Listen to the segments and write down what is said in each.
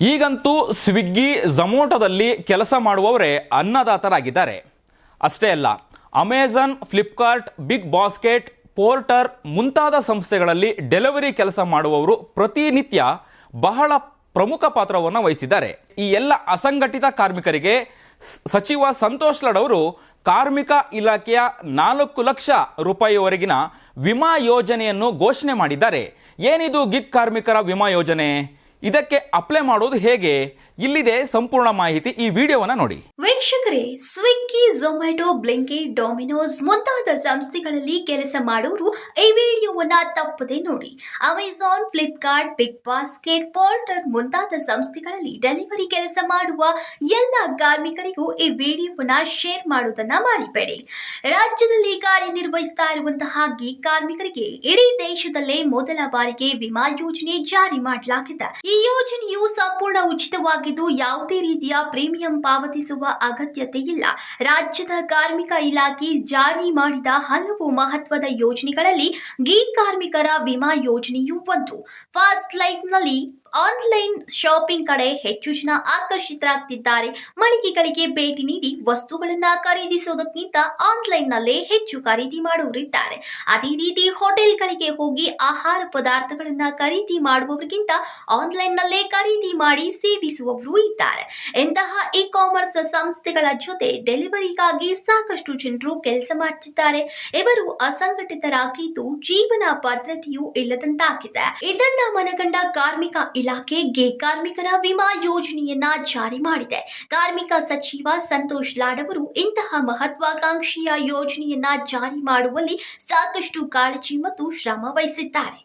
ಈಗಂತೂ ಸ್ವಿಗ್ಗಿ ಜಮೋಟೋದಲ್ಲಿ ಕೆಲಸ ಮಾಡುವವರೇ ಅನ್ನದಾತರಾಗಿದ್ದಾರೆ. ಅಷ್ಟೇ ಅಲ್ಲ, Amazon, Flipkart, Big Basket, Porter ಮುಂತಾದ ಸಂಸ್ಥೆಗಳಲ್ಲಿ ಡೆಲಿವರಿ ಕೆಲಸ ಮಾಡುವವರು ಪ್ರತಿನಿತ್ಯ ಬಹಳ ಪ್ರಮುಖ ಪಾತ್ರವನ್ನು ವಹಿಸಿದ್ದಾರೆ. ಈ ಎಲ್ಲ ಅಸಂಘಟಿತ ಕಾರ್ಮಿಕರಿಗೆ ಸಚಿವ ಸಂತೋಷ್ ಲಡ್ ಅವರು ಕಾರ್ಮಿಕ ಇಲಾಖೆಯ ನಾಲ್ಕು ಲಕ್ಷ ರೂಪಾಯಿವರೆಗಿನ ವಿಮಾ ಯೋಜನೆಯನ್ನು ಘೋಷಣೆ ಮಾಡಿದ್ದಾರೆ. ಏನಿದು ಗಿಗ್ ಕಾರ್ಮಿಕರ ವಿಮಾ ಯೋಜನೆ? ಇದಕ್ಕೆ ಅಪ್ಲೈ ಮಾಡೋದು ಹೇಗೆ? ಇಲ್ಲಿದೆ ಸಂಪೂರ್ಣ ಮಾಹಿತಿ ಈ ವಿಡಿಯೋವನ್ನ ನೋಡಿ. ವೀಕ್ಷಕರೇ ಸ್ವಿಗ್ಗಿ ಝೊಮ್ಯಾಟೊ ಬ್ಲಿಂಕಿ ಡೊಮಿನೋಸ್ ಮುಂತಾದ ಸಂಸ್ಥೆಗಳಲ್ಲಿ ಕೆಲಸ ಮಾಡುವರು ಈ ವಿಡಿಯೋವನ್ನ ತಪ್ಪದೆ ನೋಡಿ. Amazon Flipkart Big Basket Porter ಮುಂತಾದ ಸಂಸ್ಥೆಗಳಲ್ಲಿ ಡೆಲಿವರಿ ಕೆಲಸ ಮಾಡುವ ಎಲ್ಲ ಕಾರ್ಮಿಕರಿಗೂ ಈ ವಿಡಿಯೋವನ್ನ ಶೇರ್ ಮಾಡುವುದನ್ನ ಮಾಡಿಬೇಡಿ ರಾಜ್ಯದಲ್ಲಿ ಕಾರ್ಯನಿರ್ವಹಿಸ್ತಾ ಇರುವಂತಹ ಗಿ ಕಾರ್ಮಿಕರಿಗೆ ಇಡೀ ದೇಶದಲ್ಲೇ ಮೊದಲ ಬಾರಿಗೆ ವಿಮಾ ಯೋಜನೆ ಜಾರಿ ಮಾಡಲಾಗಿದೆ. ಈ ಯೋಜನೆಯು ಸಂಪೂರ್ಣ ಉಚಿತವಾಗಿದ್ದು ಯಾವುದೇ ರೀತಿಯ ಪ್ರೀಮಿಯಂ ಪಾವತಿಸುವ ಅಗತ್ಯತೆ ಇಲ್ಲ. ರಾಜ್ಯದ ಕಾರ್ಮಿಕ ಇಲಾಖೆ ಜಾರಿ ಮಾಡಿದ ಹಲವು ಮಹತ್ವದ ಯೋಜನೆಗಳಲ್ಲಿ ಗೀ ಕಾರ್ಮಿಕರ ವಿಮಾ ಯೋಜನೆಯೂ ಒಂದು. ಫಾಸ್ಟ್ ಲೈಫ್ನಲ್ಲಿ ಆನ್ಲೈನ್ ಶಾಪಿಂಗ್ ಕಡೆ ಹೆಚ್ಚು ಜನ ಆಕರ್ಷಿತರಾಗ್ತಿದ್ದಾರೆ. ಮಳಿಗೆಗಳಿಗೆ ಭೇಟಿ ನೀಡಿ ವಸ್ತುಗಳನ್ನ ಖರೀದಿಸೋದಕ್ಕಿಂತ ಆನ್ಲೈನ್ ನಲ್ಲೇ ಹೆಚ್ಚು ಖರೀದಿ ಮಾಡುವರಿದ್ದಾರೆ ಅದೇ ರೀತಿ ಹೋಟೆಲ್ಗಳಿಗೆ ಹೋಗಿ ಆಹಾರ ಪದಾರ್ಥಗಳನ್ನ ಖರೀದಿ ಮಾಡುವವರಿಗಿಂತ ಆನ್ಲೈನ್ ನಲ್ಲೇ ಖರೀದಿ ಮಾಡಿ ಸೇವಿಸುವವರು ಇದ್ದಾರೆ. ಇಂತಹ ಇ ಕಾಮರ್ಸ್ ಸಂಸ್ಥೆಗಳ ಜೊತೆ ಡೆಲಿವರಿಗಾಗಿ ಸಾಕಷ್ಟು ಜನರು ಕೆಲಸ ಮಾಡ್ತಿದ್ದಾರೆ. ಇವರು ಅಸಂಘಟಿತರಾಗಿದ್ದು ಜೀವನ ಭದ್ರತೆಯೂ ಇಲ್ಲದಂತಾಗಿದೆ. ಇದನ್ನ ಮನಗಂಡ ಕಾರ್ಮಿಕ ಇಲಾಖೆ ಗೆ ಕಾರ್ಮಿಕರ ವಿಮಾ ಯೋಜನೆಯನ್ನ ಜಾರಿ ಮಾಡಿದೆ. ಕಾರ್ಮಿಕ ಸಚಿವ ಸಂತೋಷ್ ಲಾಡ್ ಅವರು ಇಂತಹ ಮಹತ್ವಾಕಾಂಕ್ಷಿಯ ಯೋಜನೆಯನ್ನ ಜಾರಿ ಮಾಡುವಲ್ಲಿ ಸಾಕಷ್ಟು ಕಾಳಜಿ ಮತ್ತು ಶ್ರಮ ವಹಿಸಿದ್ದಾರೆ.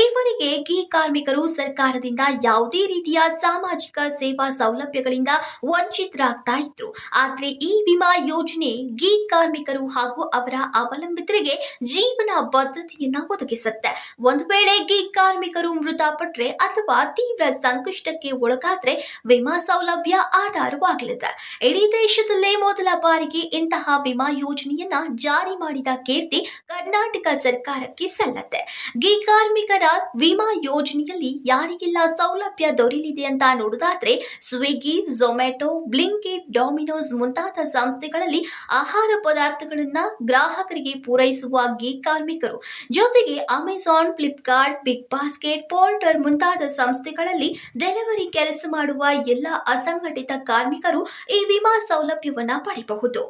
ಈವರೆಗೆ ಗೆ ಕಾರ್ಮಿಕರು ಸರ್ಕಾರದಿಂದ ಯಾವುದೇ ರೀತಿಯ ಸಾಮಾಜಿಕ ಸೇವಾ ಸೌಲಭ್ಯಗಳಿಂದ ವಂಚಿತರಾಗ್ತಾ ಇದ್ರು. ಆದ್ರೆ ಈ ವಿಮಾ ಯೋಜನೆ ಗಿ ಕಾರ್ಮಿಕರು ಹಾಗೂ ಅವರ ಅವಲಂಬಿತರಿಗೆ ಜೀವನ ಭದ್ರತೆಯನ್ನ ಒದಗಿಸುತ್ತೆ. ಒಂದು ವೇಳೆ ಗಿ ಕಾರ್ಮಿಕರು ಮೃತಪಟ್ಟರೆ ಅಥವಾ ತೀವ್ರ ಸಂಕಷ್ಟಕ್ಕೆ ಒಳಗಾದ್ರೆ ವಿಮಾ ಸೌಲಭ್ಯ ಆಧಾರವಾಗಲಿದೆ. ಇಡೀ ದೇಶದಲ್ಲೇ ಮೊದಲ ಬಾರಿಗೆ ಇಂತಹ ವಿಮಾ ಯೋಜನೆಯನ್ನ ಜಾರಿ ಮಾಡಿದ ಕೀರ್ತಿ ಕರ್ನಾಟಕ ಸರ್ಕಾರಕ್ಕೆ ಸಲ್ಲತ್ತೆ. ಗಿ ಕಾರ್ಮಿಕರ ವಿಮಾ ಯೋಜನೆಯಲ್ಲಿ ಯಾರಿಗೆಲ್ಲ ಸೌಲಭ್ಯ ದೊರೆಯಲಿದೆ ಅಂತ ನೋಡುದಾದ್ರೆ ಸ್ವಿಗ್ಗಿ, ಝೊಮ್ಯಾಟೊ ಬ್ಲಿಂಕಿಟ್ ಡಾಮಿನೋಸ್ ಮುಂತಾದ ಸಂಸ್ಥೆಗಳಲ್ಲಿ ಆಹಾರ ಪದಾರ್ಥಗಳನ್ನ ಗ್ರಾಹಕರಿಗೆ ಪೂರೈಸುವ ಗಿ ಕಾರ್ಮಿಕರು. ಜೊತೆಗೆ Amazon, Flipkart, Big Basket, Porter ಮುಂತಾದ ಸಂಸ್ಥೆಗಳಲ್ಲಿ ಡೆಲಿವರಿ ಕೆಲಸ ಮಾಡುವ ಎಲ್ಲ ಅಸಂಘಟಿತ ಕಾರ್ಮಿಕರು ಈ ವಿಮಾ ಸೌಲಭ್ಯವನ್ನ ಪಡೆಯಬಹುದು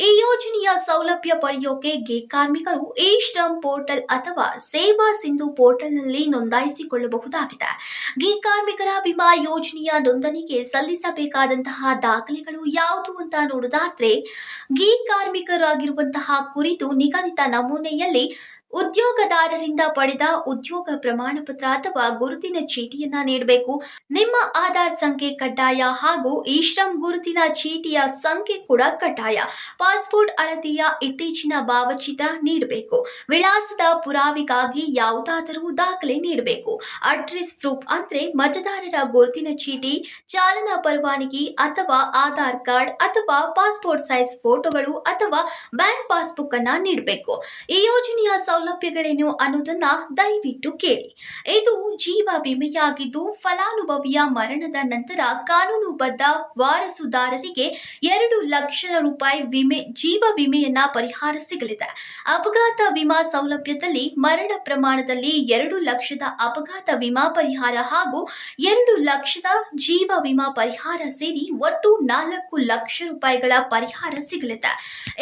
ಈ ಯೋಜನೆಯ ಸೌಲಭ್ಯ ಪಡೆಯೋಕೆ ಗೆ ಕಾರ್ಮಿಕರು ಇ ಶ್ರಮ್ ಪೋರ್ಟಲ್ ಅಥವಾ ಸೇವಾ ಸಿಂಧು ಪೋರ್ಟಲ್ನಲ್ಲಿ ನೋಂದಾಯಿಸಿಕೊಳ್ಳಬಹುದಾಗಿದೆ. ಗೆ ಕಾರ್ಮಿಕರ ವಿಮಾ ಯೋಜನೆಯ ನೋಂದಣಿಗೆ ಸಲ್ಲಿಸಬೇಕಾದಂತಹ ದಾಖಲೆಗಳು ಯಾವುದು ಅಂತ ನೋಡೋದಾದ್ರೆ, ಗೆ ಕಾರ್ಮಿಕರಾಗಿರುವಂತಹ ಕುರಿತು ನಿಗದಿತ ನಮೂನೆಯಲ್ಲಿ ಉದ್ಯೋಗದಾರರಿಂದ ಪಡೆದ ಉದ್ಯೋಗ ಪ್ರಮಾಣ ಪತ್ರ ಅಥವಾ ಗುರುತಿನ ಚೀಟಿಯನ್ನ ನೀಡಬೇಕು. ನಿಮ್ಮ ಆಧಾರ್ ಸಂಖ್ಯೆ ಕಡ್ಡಾಯ ಹಾಗೂ ಈ ಶ್ರಮ್ ಗುರುತಿನ ಚೀಟಿಯ ಸಂಖ್ಯೆ ಕೂಡ ಕಡ್ಡಾಯ. ಪಾಸ್ಪೋರ್ಟ್ ಅಳತೆಯ ಇತ್ತೀಚಿನ ಭಾವಚಿತ್ರ ನೀಡಬೇಕು. ವಿಳಾಸದ ಪುರಾವೆಗಾಗಿ ಯಾವುದಾದರೂ ದಾಖಲೆ ನೀಡಬೇಕು. ಅಡ್ರೆಸ್ ಪ್ರೂಫ್ ಅಂದ್ರೆ ಮತದಾರರ ಗುರುತಿನ ಚೀಟಿ, ಚಾಲನಾ ಪರವಾನಗಿ ಅಥವಾ ಆಧಾರ್ ಕಾರ್ಡ್ ಅಥವಾ ಪಾಸ್ಪೋರ್ಟ್ ಸೈಜ್ ಫೋಟೋಗಳು ಅಥವಾ ಬ್ಯಾಂಕ್ ಪಾಸ್ಬುಕ್ ಅನ್ನ ನೀಡಬೇಕು. ಈ ಯೋಜನೆಯ ಸೌಲಭ್ಯಗಳೇನು ಅನ್ನೋದನ್ನ ದಯವಿಟ್ಟು ಕೇಳಿ. ಇದು ಜೀವ ವಿಮೆಯಾಗಿದ್ದು ಫಲಾನುಭವಿಯ ಮರಣದ ನಂತರ ಕಾನೂನುಬದ್ಧ ವಾರಸುದಾರರಿಗೆ ಎರಡು ಲಕ್ಷ ರೂಪಾಯಿ ವಿಮೆ, ಜೀವ ವಿಮೆಯನ್ನ ಪರಿಹಾರ ಸಿಗಲಿದೆ. ಅಪಘಾತ ವಿಮಾ ಸೌಲಭ್ಯದಲ್ಲಿ ಮರಣ ಪ್ರಮಾಣದಲ್ಲಿ ಎರಡು ಲಕ್ಷದ ಅಪಘಾತ ವಿಮಾ ಪರಿಹಾರ ಹಾಗೂ ಎರಡು ಲಕ್ಷದ ಜೀವ ವಿಮಾ ಪರಿಹಾರ ಸೇರಿ ಒಟ್ಟು ನಾಲ್ಕು ಲಕ್ಷ ರೂಪಾಯಿಗಳ ಪರಿಹಾರ ಸಿಗಲಿದೆ.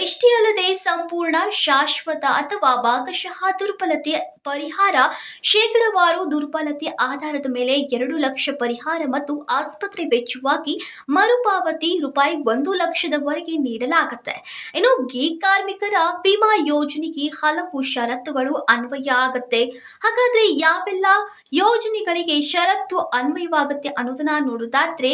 ಇಷ್ಟೇ ಅಲ್ಲದೆ ಸಂಪೂರ್ಣ ಶಾಶ್ವತ ಅಥವಾ ಭಾಗಶಃ ದುರ್ಬಲತೆ ಪರಿಹಾರ ಶೇಕಡವಾರು ದುರ್ಬಲತೆ ಆಧಾರದ ಮೇಲೆ ಎರಡು ಲಕ್ಷ ಪರಿಹಾರ ಮತ್ತು ಆಸ್ಪತ್ರೆ ವೆಚ್ಚವಾಗಿ ಮರುಪಾವತಿ ರೂಪಾಯಿ ಒಂದು ಲಕ್ಷದವರೆಗೆ ನೀಡಲಾಗುತ್ತೆ. ಇನ್ನು ಗೀಗ್ ಕಾರ್ಮಿಕರ ವಿಮಾ ಯೋಜನೆಗೆ ಹಲವು ಷರತ್ತುಗಳು ಅನ್ವಯ ಆಗುತ್ತೆ. ಹಾಗಾದ್ರೆ ಯಾವೆಲ್ಲ ಯೋಜನೆಗಳಿಗೆ ಷರತ್ತು ಅನ್ವಯವಾಗುತ್ತೆ ಅನ್ನೋದನ್ನ ನೋಡೋದಾದ್ರೆ,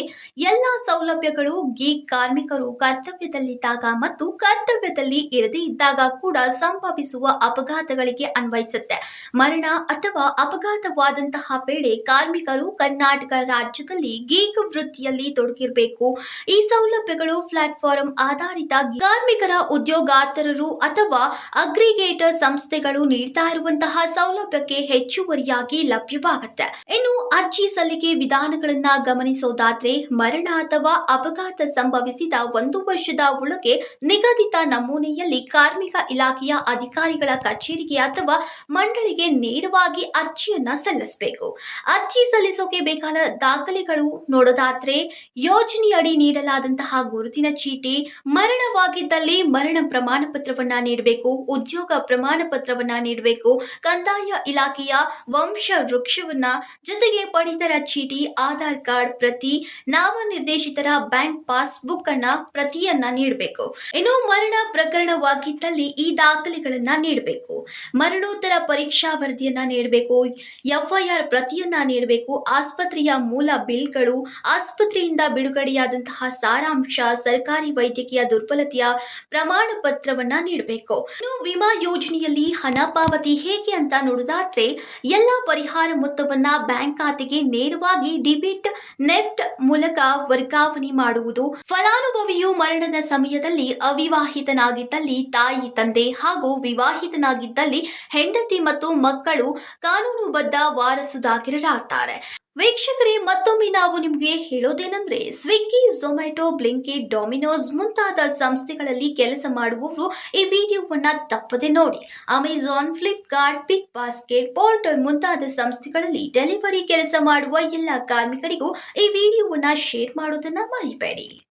ಎಲ್ಲ ಸೌಲಭ್ಯಗಳು ಗೀಗ್ ಕಾರ್ಮಿಕರು ಕರ್ತವ್ಯದಲ್ಲಿದ್ದಾಗ ಮತ್ತು ಕರ್ತವ್ಯದಲ್ಲಿ ಇರದೇ ಇದ್ದಾಗ ಕೂಡ ಸಂಭವಿಸುವ ಅಪಘಾತಗಳಿಗೆ ಸಂಸ್ಥೆಗಳಿಗೆ ಅನ್ವಯಿಸುತ್ತೆ. ಮರಣ ಅಥವಾ ಅಪಘಾತವಾದಂತಹ ವೇಳೆ ಕಾರ್ಮಿಕರು ಕರ್ನಾಟಕ ರಾಜ್ಯದಲ್ಲಿ ಗೀಗ್ ವೃತ್ತಿಯಲ್ಲಿ ತೊಡಗಿರಬೇಕು. ಈ ಸೌಲಭ್ಯಗಳು ಪ್ಲಾಟ್ಫಾರ್ಮ್ ಆಧಾರಿತ ಕಾರ್ಮಿಕರ ಉದ್ಯೋಗಾತರರು ಅಥವಾ ಅಗ್ರಿಗೇಟರ್ ಸಂಸ್ಥೆಗಳು ನೀಡ್ತಾ ಇರುವಂತಹ ಸೌಲಭ್ಯಕ್ಕೆ ಹೆಚ್ಚುವರಿಯಾಗಿ ಲಭ್ಯವಾಗುತ್ತೆ. ಇನ್ನು ಅರ್ಜಿ ಸಲ್ಲಿಕೆ ವಿಧಾನಗಳನ್ನ ಗಮನಿಸೋದಾದ್ರೆ, ಮರಣ ಅಥವಾ ಅಪಘಾತ ಸಂಭವಿಸಿದ ಒಂದು ವರ್ಷದ ಒಳಗೆ ನಿಗದಿತ ನಮೂನೆಯಲ್ಲಿ ಕಾರ್ಮಿಕ ಇಲಾಖೆಯ ಅಧಿಕಾರಿಗಳ ಕಚೇರಿಗೆ ಅಥವಾ ಮಂಡಳಿಗೆ ನೇರವಾಗಿ ಅರ್ಜಿಯನ್ನ ಸಲ್ಲಿಸಬೇಕು. ಅರ್ಜಿ ಸಲ್ಲಿಸೋಕೆ ಬೇಕಾದ ದಾಖಲೆಗಳು ನೋಡೋದಾದ್ರೆ ಯೋಜನೆಯಡಿ ನೀಡಲಾದಂತಹ ಗುರುತಿನ ಚೀಟಿ, ಮರಣವಾಗಿದ್ದಲ್ಲಿ ಮರಣ ಪ್ರಮಾಣ ಪತ್ರವನ್ನ ನೀಡಬೇಕು, ಉದ್ಯೋಗ ಪ್ರಮಾಣ ಪತ್ರವನ್ನ ನೀಡಬೇಕು, ಕಂದಾಯ ಇಲಾಖೆಯ ವಂಶ ವೃಕ್ಷವನ್ನ, ಜೊತೆಗೆ ಪಡಿತರ ಚೀಟಿ, ಆಧಾರ್ ಕಾರ್ಡ್ ಪ್ರತಿ ನಾಮನಿರ್ದೇಶಿತರ ಬ್ಯಾಂಕ್ ಪಾಸ್ಬುಕ್ ಅನ್ನ ಪ್ರತಿಯನ್ನ ನೀಡಬೇಕು. ಇನ್ನು ಮರಣ ಪ್ರಕರಣವಾಗಿದ್ದಲ್ಲಿ ಈ ದಾಖಲೆಗಳನ್ನ ನೀಡಬೇಕು. ಮರಣೋತ್ತರ ಪರೀಕ್ಷಾ ವರದಿಯನ್ನ ನೀಡಬೇಕು, ಎಫ್ಐಆರ್ ಪ್ರತಿಯನ್ನ ನೀಡಬೇಕು, ಆಸ್ಪತ್ರೆಯ ಮೂಲ ಬಿಲ್ಗಳು, ಆಸ್ಪತ್ರೆಯಿಂದ ಬಿಡುಗಡೆಯಾದಂತಹ ಸಾರಾಂಶ, ಸರ್ಕಾರಿ ವೈದ್ಯಕೀಯ ದುರ್ಬಲತೆಯ ಪ್ರಮಾಣ ಪತ್ರವನ್ನ ನೀಡಬೇಕು. ಇನ್ನು ವಿಮಾ ಯೋಜನೆಯಲ್ಲಿ ಹಣ ಪಾವತಿ ಹೇಗೆ ಅಂತ ನೋಡೋದಾದ್ರೆ, ಎಲ್ಲ ಪರಿಹಾರ ಮೊತ್ತವನ್ನ ಬ್ಯಾಂಕ್ ಖಾತೆಗೆ ನೇರವಾಗಿ ಡಿಬಿಟ್, ನೆಫ್ಟ್ ಮೂಲಕ ವರ್ಗಾವಣೆ ಮಾಡುವುದು, ಫಲಾನುಭವಿಯು ಮರಣದ ಸಮಯದಲ್ಲಿ ಅವಿವಾಹಿತನಾಗಿದ್ದಲ್ಲಿ ತಾಯಿ, ತಂದೆ ಹಾಗೂ ವಿವಾಹಿತನಾಗಿದ್ದಲ್ಲಿ ಹೆಂಡತಿ ಮತ್ತು ಮಕ್ಕಳು ಕಾನೂನುಬದ್ಧ ವಾರಸುದಾರರಾಗ್ತಾರೆ ವೀಕ್ಷಕರೇ, ಮತ್ತೊಮ್ಮೆ ನಾವು ನಿಮಗೆ ಹೇಳೋದೇನೆಂದ್ರೆ ಸ್ವಿಗ್ಗಿ ಝೊಮ್ಯಾಟೊ ಬ್ಲಿಂಕಿ ಡೊಮಿನೋಸ್ ಮುಂತಾದ ಸಂಸ್ಥೆಗಳಲ್ಲಿ ಕೆಲಸ ಮಾಡುವವರು ಈ ವಿಡಿಯೋವನ್ನು ತಪ್ಪದೆ ನೋಡಿ. Amazon Flipkart Big Basket portal ಮುಂತಾದ ಸಂಸ್ಥೆಗಳಲ್ಲಿ ಡೆಲಿವರಿ ಕೆಲಸ ಮಾಡುವ ಎಲ್ಲ ಕಾರ್ಮಿಕರಿಗೂ ಈ ವಿಡಿಯೋವನ್ನು ಶೇರ್ ಮಾಡೋದನ್ನ ಮರಿಬೇಡಿ.